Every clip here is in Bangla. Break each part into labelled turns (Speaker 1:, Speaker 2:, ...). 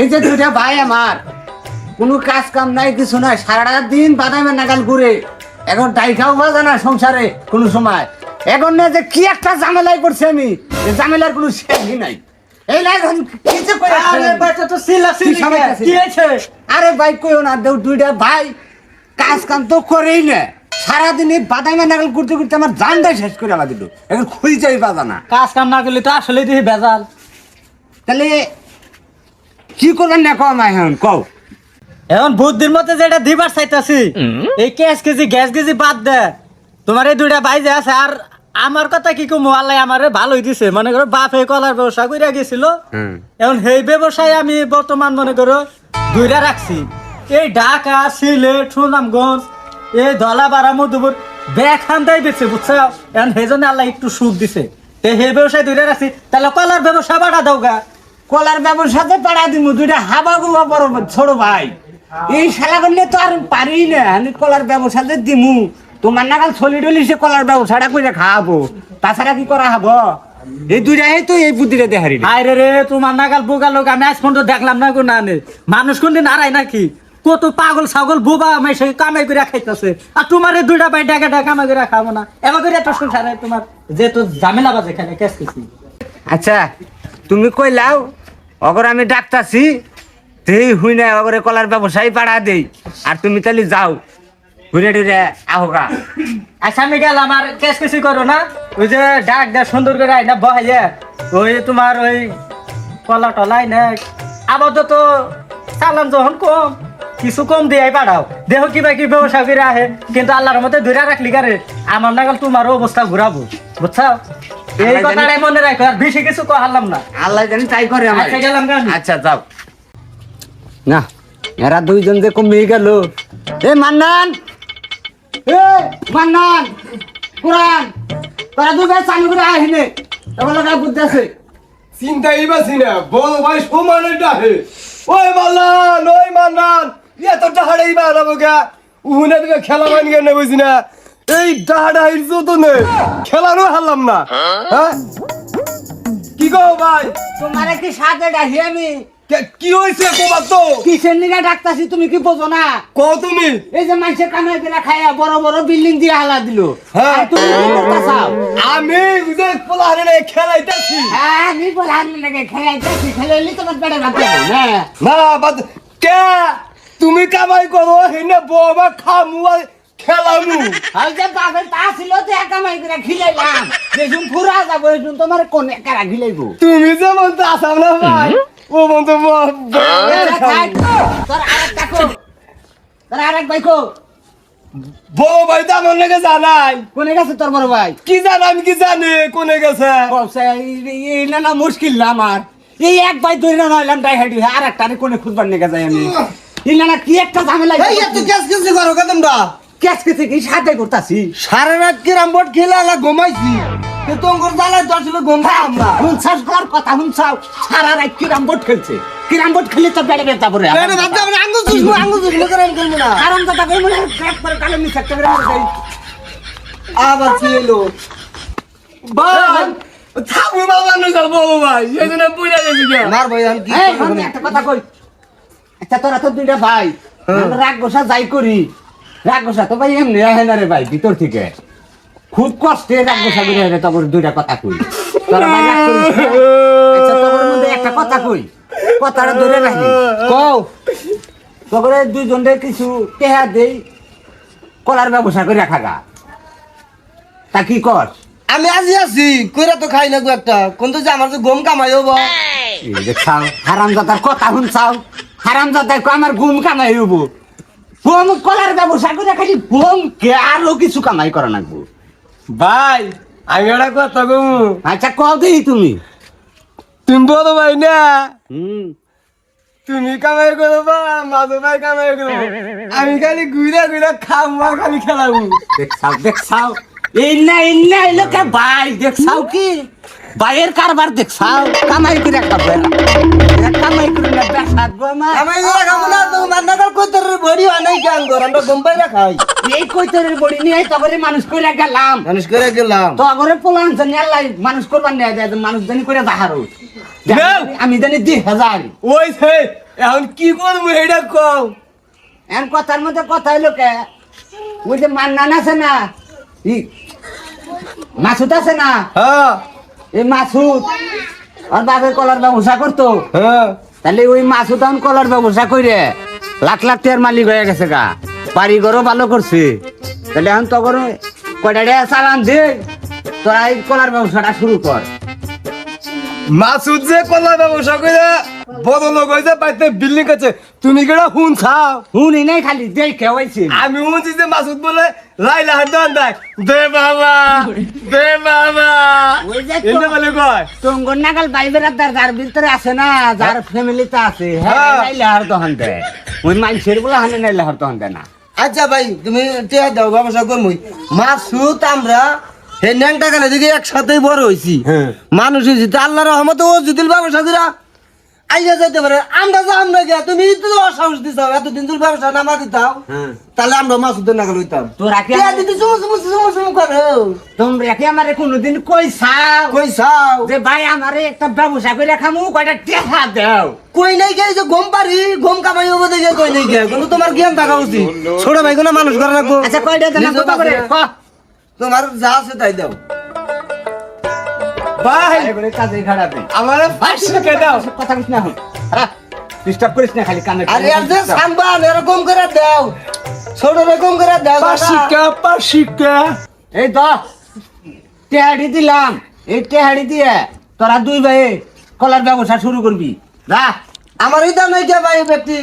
Speaker 1: এই যে দুইটা ভাই আমার কোনো কাজ কাম নাই কিছু নাই সারাটা দিন বাদামের নাগাল ঘুরে এখন ডাইখাও বাজে না সংসারে কোনো সময়। এখন না যে কি একটা ঝামেলায় পড়ছে আমি ঝামেলার কোনো শেষই নাই। এই না এখন কিছু করে
Speaker 2: আরে বাচ্চা তো সিলা সিলি কি? হয়েছে?
Speaker 1: আরে ভাই কইও না দেও দুইটা ভাই কাজ কাম তো করেই না। সারাদিন এই বাদামের নাগাল ঘুরতে ঘুরতে আমার জানটাই শেষ করে আমার দিল। এখন খুঁজেই পাতা না।
Speaker 2: কাজ কাম না করলে তো আসলে দিহি বেজাল।
Speaker 1: তাহলে কি করবেন না কম এখন কও।
Speaker 2: এখন বুদ্ধির মধ্যে যেটা দিবার চাইতাছি এই ক্যাশ কেজি গ্যাস কেজি বাদ দে। তোমার এই দুইটা ভাই যে আছে আর আমার কথা কি কম? আল্লাহ আমারে ভালোই দিছে। মনে করো বাপ এই কলার ব্যবসা কইরা গেছিল। এখন সেই ব্যবসায় আমি বর্তমান মনে করো দুইটা রাখছি। এই ঢাকা সিলেট সুনামগঞ্জ এই ধলাপাড়া মধুপুর ব্যাগ খান্দাই বেছে বুঝছ? এখন সেই জন্য আল্লাহ একটু সুখ দিছে। তো সেই ব্যবসায় দুইটা রাখছি। তাহলে কলার ব্যবসা বাড়া দাও গা।
Speaker 1: কলার ব্যবসাতে পাড়া দিব দুইটা হাবা গুবা বড় ছোট ভাই। এই শালা করলে তো আর পারি না আমি কলার ব্যবসাতে দিমু। তোমার নাগাল ছলি ডলি সে কলার ব্যবসাটা করে খাওয়াবো। তাছাড়া কি করা হব? এই দুইটাই তো এই বুদ্ধিটা দেখারি
Speaker 2: আরে রে তোমার নাগাল বোকা লোক আমি আজ পর্যন্ত দেখলাম না গো না। মানুষ কোনদিন আড়াই নাকি? কত পাগল ছাগল বোবা সে কামাই করে খাইতেছে। আর তোমার দুইটা পাই টাকা টাকা কামাই করে খাব না। এবার করে একটা সংসারে তোমার যেহেতু ঝামেলা বাজে খানে কেস
Speaker 1: আচ্ছা তুমি কইলাও অগর আমি ডাক্তারছি তেই হুই না অগরে কলার ব্যবসায়ী পাড়া দেই। আর তুমি তাহলে যাও, ঘুরে টুরে আহোগা।
Speaker 2: আচ্ছা আমি গেলাম, আর কেস কিছু করো না। ওই যে ডাক দেয়, সুন্দর করে আই না, বহাইয়া। ওই তোমার ওই কলা টলাই না। তো চালান যখন কম, কিছু কম দিয়ে পাঠাও দেহ কিবা কি ব্যবসা করে আহে। কিন্তু আল্লাহর মতে ধরে রাখলি কারে? আমার নাগাল তোমারও অবস্থা ঘুরাবো, বুঝছ? এই কথাটাই মনে রাখো আর বেশি কিছু কহালাম না।
Speaker 1: আল্লাহ জানি তাই করে আমার।
Speaker 2: আচ্ছা, গেলাম।
Speaker 1: আচ্ছা যাও। না এরা দুইজন যে কমে গেল। এ মান্নান! এ মান্নান! কোরআন! তোরা দুই ভাই চালু করে আহিনে। এবার লাগা বুদ্ধি আছে
Speaker 3: চিন্তাই বাসি না বড় ভাই সমানে ডাহে ওই মান্নান ওই মান্নান এত ডাহাড়াই বাড়াবো গা। উহুনে দিকে খেলা মান গেলে বুঝি না। এই ডাহাড়াইর যত নে খেলানো হারলাম না। হ্যাঁ? কি গো ভাই?
Speaker 1: তোমারে কি সাথে ডাকি আমি?
Speaker 3: কি হয়েছে তোমার তো?
Speaker 1: কিসের নিগা ডাকতাছি তুমি কি বোঝো না?
Speaker 3: কও তুমি।
Speaker 1: এই যে মানুষের কামাই করে খাইয়া বড় বড় বিল্ডিং দিয়ে হালা দিল।
Speaker 3: হ্যাঁ।
Speaker 1: তুমি কি করতাছাও
Speaker 3: আমি যে পোলাহারে খেলাইতেছি।
Speaker 1: হ্যাঁ আমি বললাম নাকি খেলাইতেছি। খেলাইলি তোমার পেটে ভাত না?
Speaker 3: না বাদ কে? তুমি কামাই করো হিনে বাবা খামু আর খেলামু।
Speaker 1: আর যে বাপের তা ছিল তো একা মাই করে খিলাইলাম। যেসুম ফুরা যাব এসুম তোমার কোন একা খিলাইবো?
Speaker 3: তুমি যেমন তো আসাম না ভাই? ও মন তো
Speaker 1: তোর আরেকটা কো। তোর আরেক ভাই
Speaker 3: বড় ভাই তো আমার লেগে জানাই।
Speaker 1: কোনে গেছে তোর বড় ভাই?
Speaker 3: কি জানি আমি কি জানি কোনে গেছে?
Speaker 1: এই না না মুশকিল না আমার। এই এক ভাই দুই না নইলাম ডাই হাইডি আর একটা কোনে খুঁজবার নিয়ে যাই আমি? এই না না কি একটা ঝামেলা
Speaker 3: এই করো তোমরা?
Speaker 1: ক্যাচ কেছে কি সাথে করতাছি।
Speaker 3: সারা রাত কিরাম বোর্ড খেলে আলা ঘুমাইছি। তো তোমার জ্বালায় তো আসলে ঘুমতাম না
Speaker 1: হুনছাস কর কথা হুনছাও। সারা রাত কিরাম বোর্ড খেলছে। কিরাম বোর্ড খেলে তো বেড়ে বেতা পড়ে
Speaker 3: এটা ভাবতে আমরা আঙ্গুল চুষবো আঙ্গুল চুষবো করে করব না।
Speaker 1: কারণ কথা কই মনে ক্র্যাক করে কালো নিচে একটা করে
Speaker 3: আবার ছিল ভাই থাকব বাবা না যাব ভাই এই জন্য বুঝা গেছি কে মার ভাই আমি কি
Speaker 1: একটা কথা কই। আচ্ছা তোরা তো দুইটা ভাই। আমরা রাগ গোসা যাই করি। রাগ গোসা তো ভাই এমনি হয় না রে ভাই ভিতর থেকে। খুব কষ্টে রাগ গোসা করে রে তোর দুইটা কথা কই। তোরা ভাই রাগ করিস না? আচ্ছা তোর মধ্যে একটা কথা কই। কথাটা ধরে রাখি। কও। তোরে দুইজনের কিছু টেহা দেই কলার ব্যবসা করে রাখা গা। তা কি কর?
Speaker 3: আমি আজি আছি কইরা তো খাই না গো একটা। কোন তো যে আমার তো গম কামাই হব
Speaker 1: দেখাও হারাম জাতার কথা শুনছাও হারাম জাতার আমার ঘুম কামাই হব ঘুম কলার ব্যবসা করে খালি ঘুম কে আরও কিছু কামাই করা নাকবো
Speaker 3: ভাই আমি একটা কথা কমু
Speaker 1: আচ্ছা কও দেই তুমি।
Speaker 3: তুমি বড় ভাই না?
Speaker 1: হুম।
Speaker 3: তুমি কামাই করো বা ভাই কামাই করো। আমি খালি ঘুরে ঘুরে আর খালি খেলাবো।
Speaker 1: দেখছাও দেখছাও এই না এই না এই লোকে ভাই দেখছাও কি? ভাইয়ের কারবার দেখছাও কামাই করে খাবে এরা কামাই করে না বেসাদ গো আমার
Speaker 3: আমি এগুলা বড়ি অনেক গান কর আমরা বোম্বাই খাই।
Speaker 1: এই কইতরের বড়ি নিয়ে তবে মানুষ করে গেলাম।
Speaker 3: মানুষ করে গেলাম।
Speaker 1: তো আগরে পোলান জানি আল্লাহ মানুষ করবার নিয়ে যায় মানুষ জানি করে দাহারো
Speaker 3: দেও।
Speaker 1: আমি জানি দুই হাজার।
Speaker 3: ওই সে এখন কি করব এটা কম
Speaker 1: এমন কথার মধ্যে কথা হইল কে? ওই যে মান্নান আছে না ই মাসুদ আছে না?
Speaker 3: হ্যাঁ।
Speaker 1: এই মাসুদ আর বাপের কলার ব্যবসা করতো।
Speaker 3: হ্যাঁ।
Speaker 1: তাহলে ওই মাসুদ এখন কলার ব্যবসা করে লাখ লাখ টাকার মালিক হয়ে গেছে গা। বাড়ি ঘরও ভালো করছে। তাহলে এখন তখন কয়টা টাকা চালান দে তোরা এই কলার ব্যবসাটা শুরু কর।
Speaker 3: মাসুদ যে কলার ব্যবসা করে বদল হয়েছে বাড়িতে বিল্ডিং আছে। তুমি কেটা হুন ছাও
Speaker 1: শুনি নাই খালি দেখে হয়েছে
Speaker 3: আমি শুনছি যে মাসুদ বলে লাইলা হাত দেন দেয় দে বাবা দে বাবা।
Speaker 1: ওই যে তো-
Speaker 3: এনে বলে কয়।
Speaker 1: টঙ্গর নাগাল বাইবের আদার যার ভিতরে আছে না যার ফ্যামিলি ফ্যামিলিতে আছে হ্যাঁ
Speaker 3: হ্যাঁ।
Speaker 1: নাইলে হার তখন দেয় ওই মানুষের বলে হানে নাইলে হার তখন দেয় না।
Speaker 4: আচ্ছা ভাই তুমি টিয়া দাও ব্যবসা করবই মাসুদ আমরা হে ন্যাংটা গেলে দিকে একসাথেই বড় হয়েছি
Speaker 3: হ্যাঁ।
Speaker 4: মানুষ হয়েছি তা আল্লাহ রহমত ও যদি ব্যবসা দিরা আইয়া যাইতে পারে। আমরা গিয়া তুমি তো অসাহস দিতাও এতদিন তোর ব্যবসা নামা দিতাও তাহলে আমরা মাসুদের নাগাল হইতাম।
Speaker 1: তোরা কি
Speaker 4: টিয়া দিতে চুমু চুমু চুমু চুমু করো।
Speaker 1: তোমরা কি আমারে কোনোদিন কই চাও
Speaker 4: কই চাও
Speaker 1: যে ভাই আমারে একটা ব্যবসা করে খামু কয়টা টেহা দাও?
Speaker 4: কই নাই গে যে গম পারি গম কামাই হব দেখে কই নাই গে। কিন্তু তোমার জ্ঞান থাকা উচিত। ছোট ভাই কোনো মানুষ করে রাখব।
Speaker 1: আচ্ছা কয়টা দেনা? কত করে?
Speaker 4: তোমার যা আছে তাই দাও।
Speaker 3: ভাই!
Speaker 1: কাজে খারাপ
Speaker 3: আমার পাঁচশো দাও?
Speaker 1: কথা কইস না ডিস্টার্ব করিস না খালি কানে
Speaker 4: আরে আর যে সাম্বান এরকম করে দাও। ছোট রকম করে দাও
Speaker 3: পাশিকা পাশিকা।
Speaker 1: এই দ টেহাড়ি দিলাম। এই টেহাড়ি দিয়ে তোরা দুই ভাই কলার ব্যবসা শুরু করবি। যা
Speaker 4: আমার ইদা নাই কে ভাই ব্যক্তি।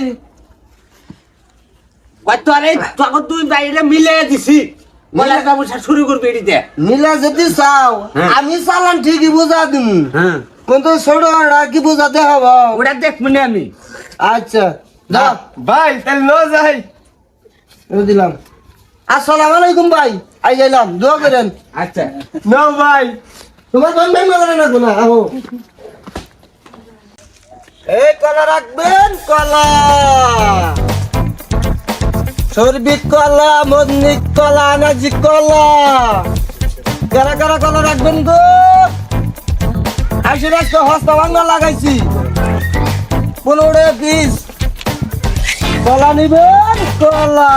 Speaker 1: তোর এই দুই বাইরে মিলে দিছি। কলার ব্যবসা শুরু করবি এটিতে।
Speaker 4: মিলা যদি চাও
Speaker 1: হ্যাঁ।
Speaker 4: আমি চালান ঠিকই বুঝা দিম।
Speaker 1: হ্যাঁ।
Speaker 4: কিন্তু ছোট কি বুঝাতে হব?
Speaker 1: ওটা দেখব না আমি।
Speaker 4: আচ্ছা দাও
Speaker 3: ভাই তাহলে ন যাই।
Speaker 4: দিলাম। আসসালামু আলাইকুম ভাই। আই যাইলাম দোয়া করেন।
Speaker 1: আচ্ছা।
Speaker 3: ন ভাই।
Speaker 4: তোমার ভাই মারা না? কোনা আহো। এই কলা রাখবেন কলা। সরবিট কলা মন্দির কলা নাজি কলা। কারা কারা কলা রাখবেন গো। আসলে একটা হস্তা ভাঙ্গা লাগাইছি। পনেরো পিস। কলা নিবেন কলা।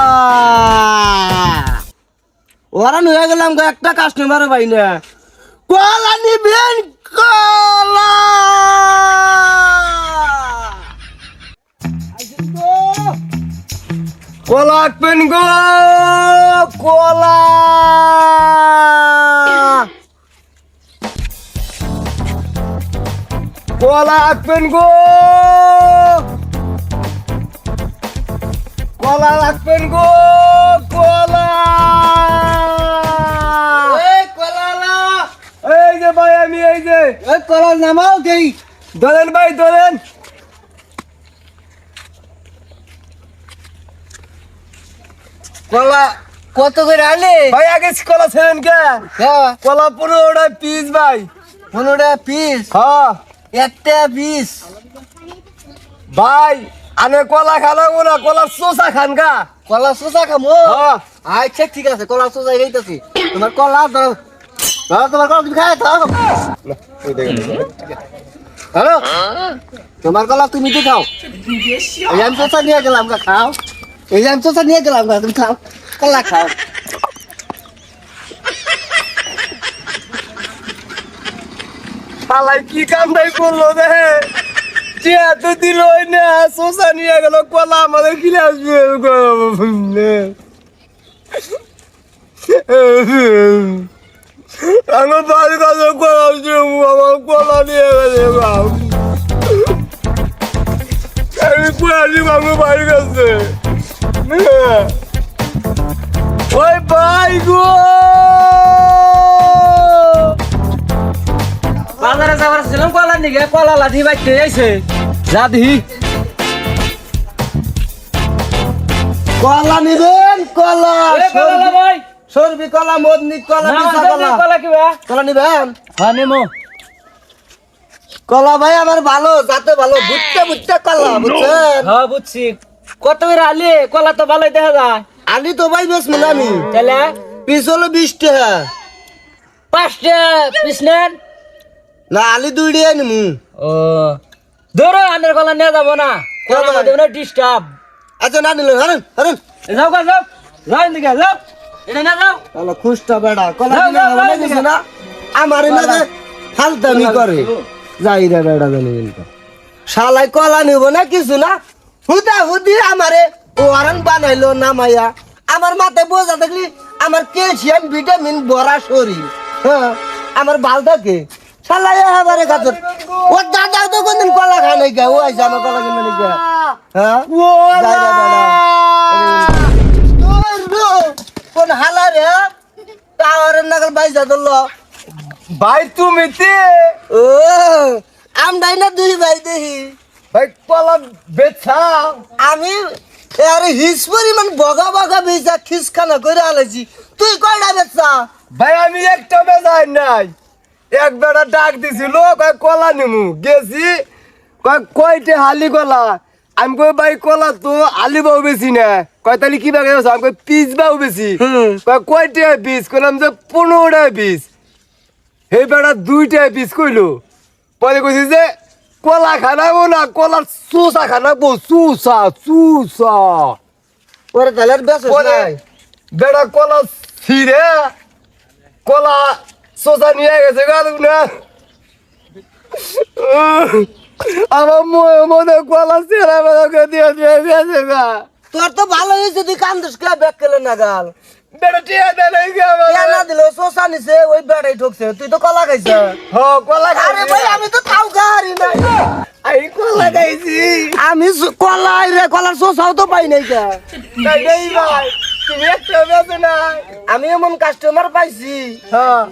Speaker 4: ওরা নিয়ে গেলাম গো, একটা কাস্টমার পাই না। কলা নিবেন কলা।
Speaker 3: কলা আঁকবেন গো
Speaker 4: কলা
Speaker 3: কলা আঁকবেন গো কলা রাখবেন গো কলা
Speaker 4: এই
Speaker 3: যে ভাই আমি এই যে।
Speaker 4: এই কলা নামাও দেই।
Speaker 3: ধরেন ভাই ধরেন।
Speaker 4: কলা কত করে আলে
Speaker 3: ভাই আগে কলা ছেড়েন কে?
Speaker 4: হ্যাঁ।
Speaker 3: কলা পনেরোটা পিস ভাই।
Speaker 4: পনেরোটা পিস
Speaker 3: হ্যাঁ।
Speaker 4: একটা পিস
Speaker 3: ভাই আনে কলা খানাবো না কলা চোষা খান গা।
Speaker 4: কলা সোজা খামো?
Speaker 3: হ্যাঁ।
Speaker 4: আচ্ছা ঠিক আছে কলা সোজা গেইতাছি তোমার কলা ধরো। ধরো তোমার কলা তুমি খাই খাও হ্যালো তোমার কলা তুমি তো খাও। আমি চোষা নিয়ে গেলাম গা খাও। এই আমি চোষা নিয়ে গেলাম, গা, তুমি খাও। কলা খাও।
Speaker 3: শালাই কি কামটাই করল রে? যে এত দিল না, শোষা নিয়ে গেল, কলা আমাদের কিনে আসবে আমি বাড়ির কাছে কলা আমার কলা নিয়ে গেছে। আমি কয়ে আসি আমার বাড়ির কাছে? ওই ভাই গো!
Speaker 2: বাজারে যাবার ছিলাম কলা নিগে কলা লাঠি বাইতে আইছে। যা দিহি
Speaker 4: কলা নিবেন কলা।
Speaker 2: কলা ভাই।
Speaker 4: সরবি কলা মদনি কলা মিঠা
Speaker 2: কলা।
Speaker 4: কলা
Speaker 2: কলা কিবা
Speaker 4: কলা নিবেন?
Speaker 2: হ্যাঁ নেমো।
Speaker 4: কলা ভাই আমার ভালো যাতে ভালো বুঝতে বুঝতে কলা বুঝছেন?
Speaker 2: হ্যাঁ বুঝছি। কত করে আলি? কলা তো ভালোই দেখা যায়।
Speaker 4: আনি তো ভাই বেশ আমি।
Speaker 2: তাহলে?
Speaker 4: পিস হলো বিশ টাকা।
Speaker 2: পাঁচটা পিস নেন।
Speaker 4: না আলি দুই টাকা নিমু
Speaker 2: ও ধরো আনের কলা নিয়ে যাব না। কলার মধ্যে না ডিস্টার্ব
Speaker 4: আচ্ছা না নিল হারেন হারেন।
Speaker 2: যাও গা যাও। যাও এদিকে যাও। এটা না যাও।
Speaker 4: তাহলে খুশটা বেড়া কলা
Speaker 2: যাও,
Speaker 4: কিনে
Speaker 2: যাও,
Speaker 4: খাব না
Speaker 2: যাও,
Speaker 4: কিছু না। আমার না ফালতামি করে। যাই রে বেড়া জানি শালাই কলা নিব না কিছু না। হুদা হুদি আমারে ও আরন বানাইলো নামাইয়া আমার মাথায় বোঝা দেখলি আমার ক্যালসিয়াম ভিটামিন ভরা শরীর। হ্যাঁ আমার ভালো থাকে। শালাই এবারে কাছে ও দাদা তো কোনদিন কলা খায় নাই কে ও আইসা আমার কলা কিনে হ্যাঁ? যাই রে বেড়া কোন হালা রে? টাওয়ারের নাগাল বাইজা ধরল।
Speaker 3: ভাই তুমি তে?
Speaker 4: ও আমদাই না দুই ভাই দেখি।
Speaker 3: ভাই কলা বেচা।
Speaker 4: আমি আরে হিস পরিমাণ বগা বগা বেচা খিসখানা করে আলাইছি তুই কয়টা বেচা?
Speaker 3: ভাই আমি একটা নাই। এক বেড়া ডাক দিছিল কয় কলা নিমু। গেছি কয় কয়টে হালি কলা? আমি কই ভাই কলা তো আলি বাউ বেশি না। কয় তাহলে কি বাগে আমি কই পিস বাউ বেশি। কয় কয়টা পিস? কইলাম যে পনেরোটা পিস। সেই বেড়া দুইটা পিস কইলো। পরে কইছি যে কলা খানাবো না কলার চুষা খানাবো চুষা চুষা
Speaker 4: ওরে তাহলে নাই।
Speaker 3: বেড়া কলা ছিঁড়ে কলা সোজা নিয়ে গেছে গা না। আমার মনে মনে কলা ছেড়া বেড়াকে দিয়ে দিয়ে গেছে গা।
Speaker 4: তোর তো ভালো হয়েছে তুই কান্দুস কে? ব্যাক কেলে না গাল।
Speaker 3: বেড়া টিয়া দেয় নাই গা আমার।
Speaker 4: কে না দিল শোষা নিছে ওই বেড়াই ঠকছে তুই তো কলা খাইছ।
Speaker 3: হ কলা
Speaker 4: আরে ভাই আমি তো তাও গাড়ি নাই
Speaker 3: আমি কলা খাইছি।
Speaker 4: আমি সু- কলা রে কলার শোষাও তো পাই নাই আমি এমন কাস্টমার পাইছি।
Speaker 3: হ্যাঁ।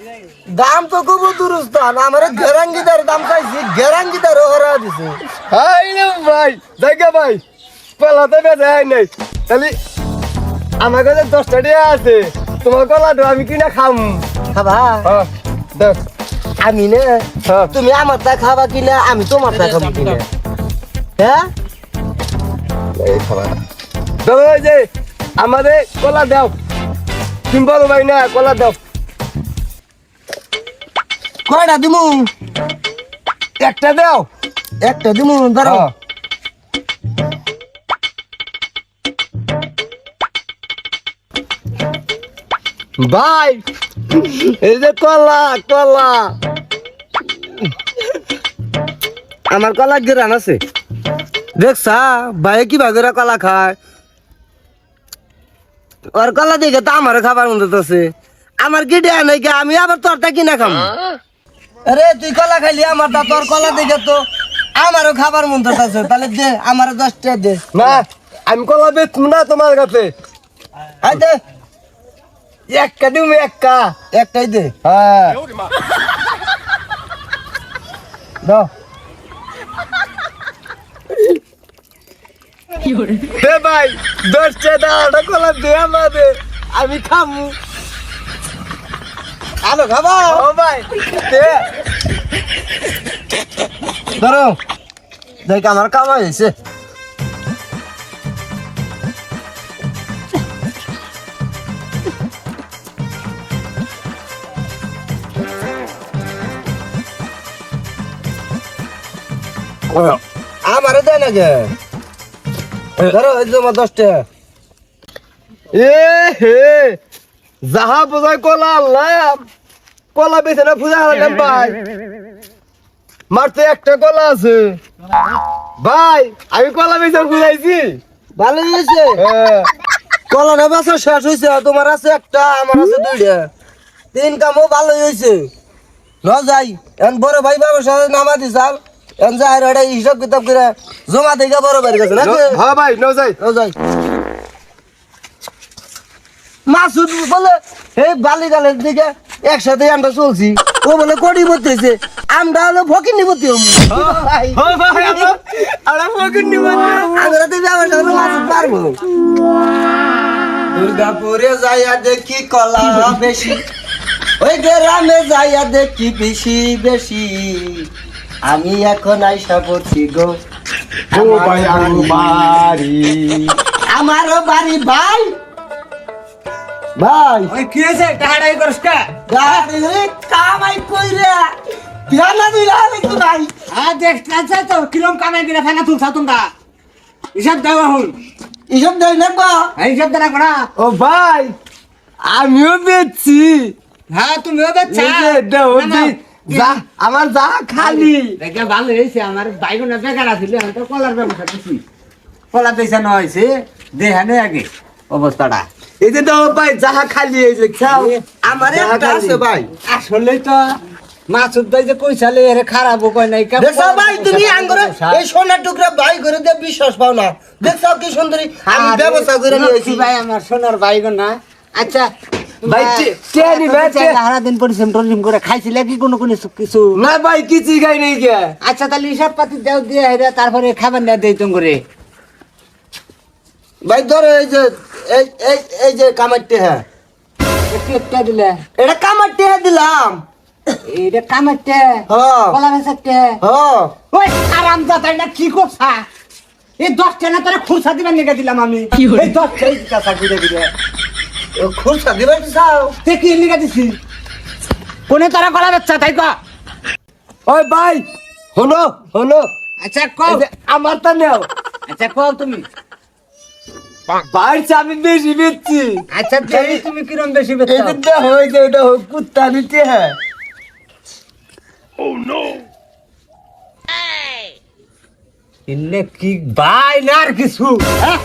Speaker 4: দাম তো খুব দুরস্থান। আমার গেরাঙ্গিদার দাম চাইছি গেরাঙ্গিদার হরা দিছে।
Speaker 3: ভাই জায়গা ভাই কলাতে বেঁচে হয় নাই। তাহলে আমার কাছে দশটা টাকা আছে। তোমার কলাটা আমি কিনা খাম।
Speaker 4: খাবা?
Speaker 3: হ্যাঁ দেখ
Speaker 4: আমি নে।
Speaker 3: হ্যাঁ।
Speaker 4: তুমি আমার তা খাবা কিনা আমি তোমার তা খাব কিনা। হ্যাঁ?
Speaker 3: এই খাবার দাদা ওই যে আমাদের কলা দাও। তুমি বলো ভাই না কলা দাও।
Speaker 4: কয়টা দিমু?
Speaker 3: একটা দাও।
Speaker 4: একটা দিমু ধরো।
Speaker 3: ভাই এই যে কলা কলা।
Speaker 4: আমার কলা গেরান আছে দেখছা ভাই কি ভাগেরা কলা খায়। ওর কলা দেখে তো আমার খাবার মধ্যে আছে আমার কি দেয়া নাই কে? আমি আবার তোরটা কিনা খাম। আরে তুই কলা খাইলি আমার তা তোর কলা দেখে তো আমারও খাবার মধ্যে আছে তাহলে দে আমার দশটা দে।
Speaker 3: না আমি কলা বেচবো না তোমার কাছে।
Speaker 4: আই দে।
Speaker 3: একটা দিবি একটা,
Speaker 4: একটাই দে।
Speaker 3: হ্যাঁ।
Speaker 4: দাও
Speaker 3: দে ভাই দশটা দাওটা কলা দে আমি খামু।
Speaker 4: আলো খাবা?
Speaker 3: ও ভাই, দে।
Speaker 4: ধরো। দেখ, আমার কামাই হয়েছে। আমারে দেয় না গে ধরো এই যে দশটা।
Speaker 3: এ হে যাহা বোঝায় কলা আনলাম কলা বেছে না পূজা হারালাম ভাই। মার তো একটা কলা আছে। ভাই আমি কলা বেছে বুঝাইছি।
Speaker 4: ভালো হয়েছে।
Speaker 3: হ্যাঁ
Speaker 4: কলনে বছর শেষ হয়েছে তোমার আছে একটা আমার আছে দুইটা। তিন কামও ভালো হয়েছে। ন যাই এখন বড় ভাই বাবার সাথে নামা দিছাল এখন যাই এটা হিসাব কিতাব করে জমা দিকে বড় কাছে নাকি?
Speaker 3: হ্যাঁ ভাই ন যাই।
Speaker 4: ন যাই। মাসুদ বলে এই বালিগালের দিকে একসাথে আমরা চলছি। ও বলে কোটি বলতেছে আমরা হলো ফকির নিবতি
Speaker 3: আমরা ফকির নিব
Speaker 4: আমরা তো ব্যবসা করে মাসুদ পারব। দুর্গাপুরে যাইয়া দেখি কলা বেশি। ওই গ্রামে যাইয়া দেখি বেশি বেশি। আমি এখন আইসা পড়ছি গো।
Speaker 3: ও ভাই বাড়ি।
Speaker 4: আমারও বাড়ি ভাই। ভাই।
Speaker 1: ওই কি হয়েছে? টাকাটাই করিস কা?
Speaker 4: গাড়ি রে কামাই কইরা ধ্যান দিলা নাকি ভাই।
Speaker 1: আর দেখতে তো কিরম কামাই করে ফেনা তুলছা তোমরা? হিসাব দাও এখন।
Speaker 4: এসব দেয় না বা
Speaker 1: এই হিসাব দেনা করা
Speaker 3: ও ভাই আমিও বেচছি।
Speaker 1: হ্যাঁ তুমিও বেচা
Speaker 3: এই যে আমার যা খালি।
Speaker 1: দেখে ভালো হয়েছে আমার বাইগুনা বেকার আছিল আমি তো কলার ব্যবসা করছি। কলা পয়সা নয় হয়েছে দেহানে আগে অবস্থাটা।
Speaker 3: এই যে দাও ভাই যা খালি যে খাও।
Speaker 4: আমার একটা। আছে ভাই।
Speaker 1: আসলে তো মাসুদ ভাই যে কইসালে এর খারাপ কয় নাই কেমন
Speaker 4: দেখছ ভাই তুমি আঙ্গুরে এই সোনার টুকরা ভাই করে দিয়ে বিশ্বাস পাও না। দেখছ কি সুন্দরী? আমি ব্যবসা করে নিয়েছি।
Speaker 1: ভাই আমার সোনার বাইগো না। আচ্ছা
Speaker 3: ভাই, টে- টেরি
Speaker 1: সারা দিন পরিশ্রম টরিশ্রম করে খাইছিলে কি কোনো কোনো কিছু?
Speaker 3: না ভাই কিছু খাই নাই কে
Speaker 1: আচ্ছা তাহলে হিসাব পাতি দেও দিয়ে হেরে তারপরে খাবার না দেই তুমি করে।
Speaker 4: ভাই ধরো এই যে এই এই এই যে কামারটি হ্যাঁ
Speaker 1: একটা দিলে।
Speaker 4: এটা কামারটি দিলাম।
Speaker 1: এইটা কামাইতে
Speaker 4: হ্যাঁ
Speaker 1: কলা বেচাতে
Speaker 4: হ্যাঁ
Speaker 1: ওই আরাম দাদাই না? কি এই দশটা না তোরা খুরসা দিবেন নিকে দিলাম আমি। এই দিতা।
Speaker 4: ও দিবে চাও।
Speaker 1: তে কি দিছি? কোনে তারা বেচা তাই ক
Speaker 3: ওই ভাই হলো হলো।
Speaker 1: আচ্ছা কও।
Speaker 3: আমার তা নেও।
Speaker 1: আচ্ছা কও তুমি।
Speaker 3: আমি বেশি বেচছি।
Speaker 1: আচ্ছা তুমি তুমি কিরম বেশি
Speaker 3: এই
Speaker 1: বেচা
Speaker 3: যে দেখো, ওই যে হোক কুত্তা নিতে হ্যাঁ।
Speaker 1: কিনলে কি বাই না আর কিছু হ্যাঁ?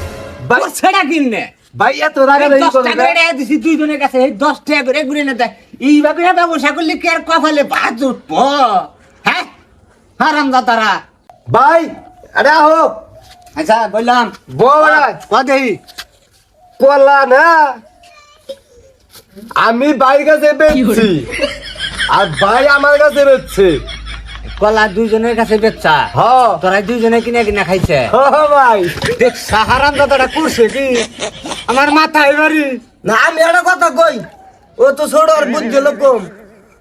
Speaker 1: ছেড়া কিনলে?
Speaker 3: ভাই এত রাগা রাগি
Speaker 1: দশ টাকা দিছি দুইজনের কাছে এই দশ টাকা করে ঘুরে না দেয় এইভাবে ব্যবসা করলে কি আর কপালে বাজ উঠবো? হ্যাঁ? হারাম দাদারা।
Speaker 3: ভাই আরে আহো।
Speaker 1: আচ্ছা বললাম।
Speaker 3: বড়
Speaker 1: কদেই
Speaker 3: কলা না? আমি ভাইয়ের কাছে বেচছি। আর ভাই আমার কাছে বেচছে।
Speaker 1: কলা দুইজনের কাছে বেচা
Speaker 3: হ।
Speaker 1: তোরা দুইজনে কিনে কিনে খাইছে?
Speaker 3: হ ভাই।
Speaker 1: দেখ সাহারাম দাদাটা করছে কি? আমার মাথায় বাড়ি।
Speaker 4: না আমি একটা কথা কই ও তো ছোট আর বুদ্ধি লোক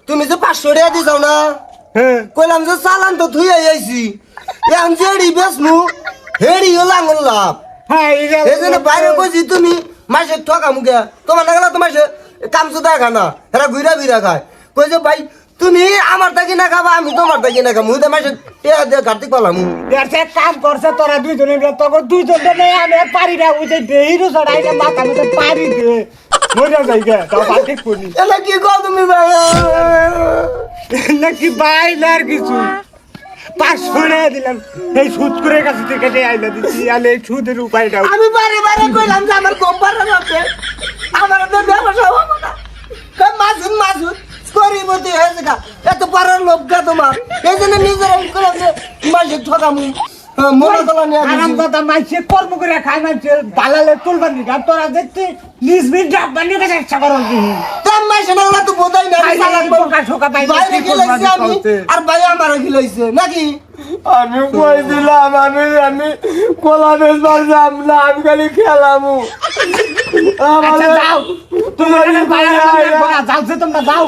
Speaker 4: তুমি যে পাঁচশো টাকা দিছাও না
Speaker 1: হ্যাঁ।
Speaker 4: কইলাম যে চালান তো থুই আইছি। এখন জেড়ি বেচনু হেড়ি হলো আঙুল লাভ
Speaker 1: হ্যাঁ এই
Speaker 4: জন্য বাইরে কইছি তুমি মাসে ঠকা মুখে তোমার না গেলে তোমার কাম সুদা খা না এরা ঘুরা ফিরা খায়। কইছে ভাই তুমি আমার তাকি না খাবা আমি তোমার তাকি না খাব মুদে মাসে ঘাটতি পালাম।
Speaker 1: সে কাম করছে তোরা দুইজনে তখন দুইজনে নেই আমি পারি না উঠে দে হিরো চড়াই না মাথা মধ্যে পারি দে। মরে যাই গে তাও বাকি করি
Speaker 4: এলা কি কও তুমি
Speaker 1: নাকি বাই না আর কিছু? পাঁচশো টাকা দিলাম। এই সুদ করে কাছে থেকে আইলা দিচ্ছি আলে এই সুদের উপায়টা
Speaker 4: আমি বারে বারে কইলাম যে আমার কোম্পানি আমার তো ব্যবসা হব না। মাসুদ মাসুদ? গরিবতি হয়েছে গা। এত পারার লোক গা তোমার। এই জন্য নিজের মাসে ঠকামু। হ্যাঁ, মনে
Speaker 1: কর্ম করে খাই দালালে তুলবার তোরা নিজ মিনিট নিয়ে চেষ্টা করো কি?
Speaker 4: আর ভাই আমারও গেলাইছে নাকি?
Speaker 3: আমি কইছিলাম আমি আমি কলা বেচবার যাব না আমি খালি খেলামু।
Speaker 1: আচ্ছা যাও। তোমরা যাও যে তোমরা যাও।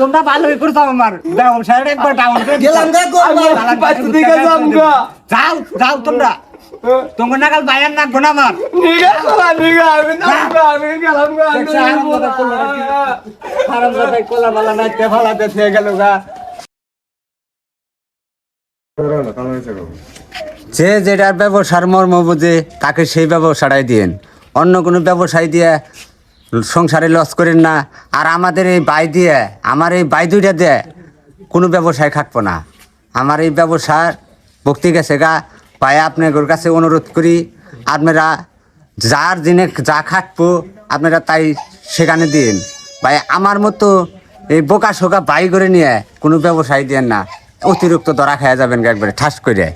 Speaker 1: তোমরা ভালো আমার। একবার ডাউন
Speaker 4: গেলাম গা করব।
Speaker 3: পাঁচ দিকে যাম গা।
Speaker 1: যাও যাও তোমরা। তোমার নাগাল বাইরে নাকবো না আমার
Speaker 3: নিগা নিগা আমি নাম আমি গেলাম গা আমি
Speaker 1: দেখছ, আরাম দাদা করল নাকি? আরাম দাদা কোলা বালা নাইতে ফালাতে থেকে গেল গা। যে যেটার ব্যবসার মর্ম বুঝে তাকে সেই ব্যবসাটাই দিন অন্য কোনো ব্যবসায় দিয়ে সংসারে লস করেন না। আর আমাদের এই বাই দিয়ে, আমার এই বাই দুইটা দিয়ে কোনো ব্যবসায় খাটবো না। আমার এই ব্যবসার ভক্তি গেছে গা। ভাই, আপনাদের কাছে অনুরোধ করি, আপনারা যার দিনে যা খাটবো, আপনারা তাই সেখানে দিন। ভাই, আমার মতো এই বোকা শোকা বাই করে নিয়ে কোনো ব্যবসায় দেন না। অতিরিক্ত ধরা খাওয়া যাবেন একবারে, ঠাস করে